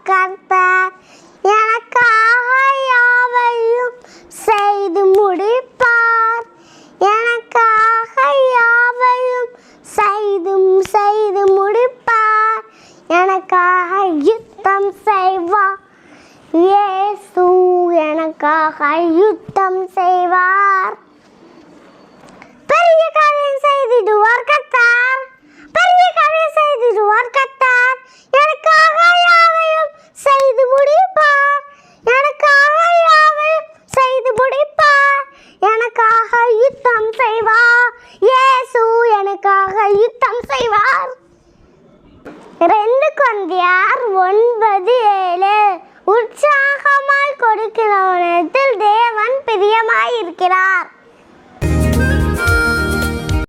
உட்கார்ந்தார் எனக்காக யாவையும் செய்து முடிப்பார். எனக்காக யாவையும் செய்தும் செய்து முடிப்பார். எனக்காக யுத்தம் செய்வார். இயேசு எனக்காக யுத்தம் செய்வார். எனக்காக யுத்தம் செய்வார். இயேசு எனக்காக யுத்தம் செய்வார். ரெண்டு கொந்தியார் ஒன்பது ஏழு. உற்சாகமாய் கொடுக்கிறவனத்தில் தேவன் பிரியமாயிருக்கிறார்